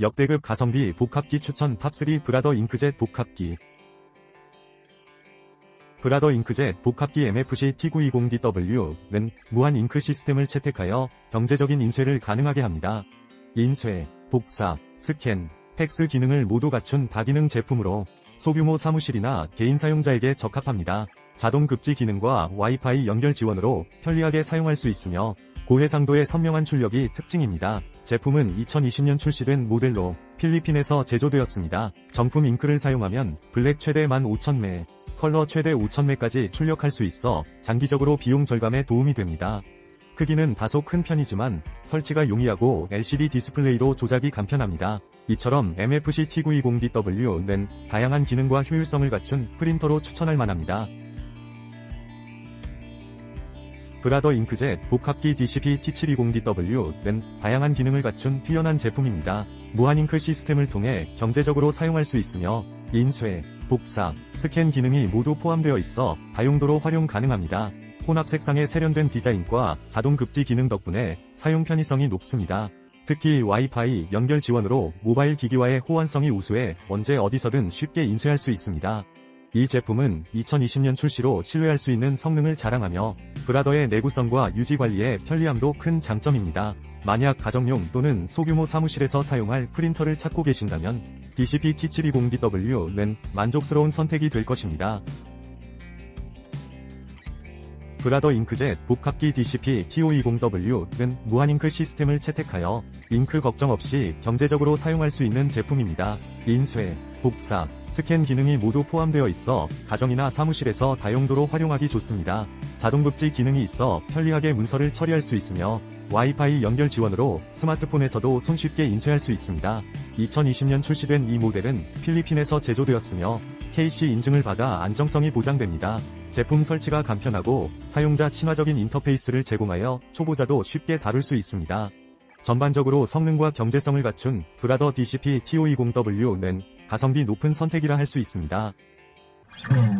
역대급 가성비 복합기 추천 탑3 브라더 잉크젯 복합기 브라더 잉크젯 복합기 MFC T920DW는 무한 잉크 시스템을 채택하여 경제적인 인쇄를 가능하게 합니다. 인쇄, 복사, 스캔, 팩스 기능을 모두 갖춘 다기능 제품으로 소규모 사무실이나 개인 사용자에게 적합합니다. 자동 급지 기능과 와이파이 연결 지원으로 편리하게 사용할 수 있으며 고해상도의 선명한 출력이 특징입니다. 제품은 2020년 출시된 모델로 필리핀에서 제조되었습니다. 정품 잉크를 사용하면 블랙 최대 15,000매, 컬러 최대 5,000매까지 출력할 수 있어 장기적으로 비용 절감에 도움이 됩니다. 크기는 다소 큰 편이지만 설치가 용이하고 LCD 디스플레이로 조작이 간편합니다. 이처럼 MFC T920DW는 다양한 기능과 효율성을 갖춘 프린터로 추천할 만합니다. 브라더 잉크젯 복합기 DCP T720DW는 다양한 기능을 갖춘 뛰어난 제품입니다. 무한 잉크 시스템을 통해 경제적으로 사용할 수 있으며 인쇄, 복사, 스캔 기능이 모두 포함되어 있어 다용도로 활용 가능합니다. 혼합 색상의 세련된 디자인과 자동 급지 기능 덕분에 사용 편의성이 높습니다. 특히 와이파이 연결 지원으로 모바일 기기와의 호환성이 우수해 언제 어디서든 쉽게 인쇄할 수 있습니다. 이 제품은 2020년 출시로 신뢰할 수 있는 성능을 자랑하며 브라더의 내구성과 유지 관리의 편리함도 큰 장점입니다. 만약 가정용 또는 소규모 사무실에서 사용할 프린터를 찾고 계신다면 DCP T720DW는 만족스러운 선택이 될 것입니다. 브라더 잉크젯 복합기 DCP T520W는 무한 잉크 시스템을 채택하여 잉크 걱정 없이 경제적으로 사용할 수 있는 제품입니다. 인쇄, 복사, 스캔 기능이 모두 포함되어 있어 가정이나 사무실에서 다용도로 활용하기 좋습니다. 자동급지 기능이 있어 편리하게 문서를 처리할 수 있으며 와이파이 연결 지원으로 스마트폰에서도 손쉽게 인쇄할 수 있습니다. 2020년 출시된 이 모델은 필리핀에서 제조되었으며 KC 인증을 받아 안정성이 보장됩니다. 제품 설치가 간편하고 사용자 친화적인 인터페이스를 제공하여 초보자도 쉽게 다룰 수 있습니다. 전반적으로 성능과 경제성을 갖춘 브라더 DCP T520W는 가성비 높은 선택이라 할 수 있습니다. 음.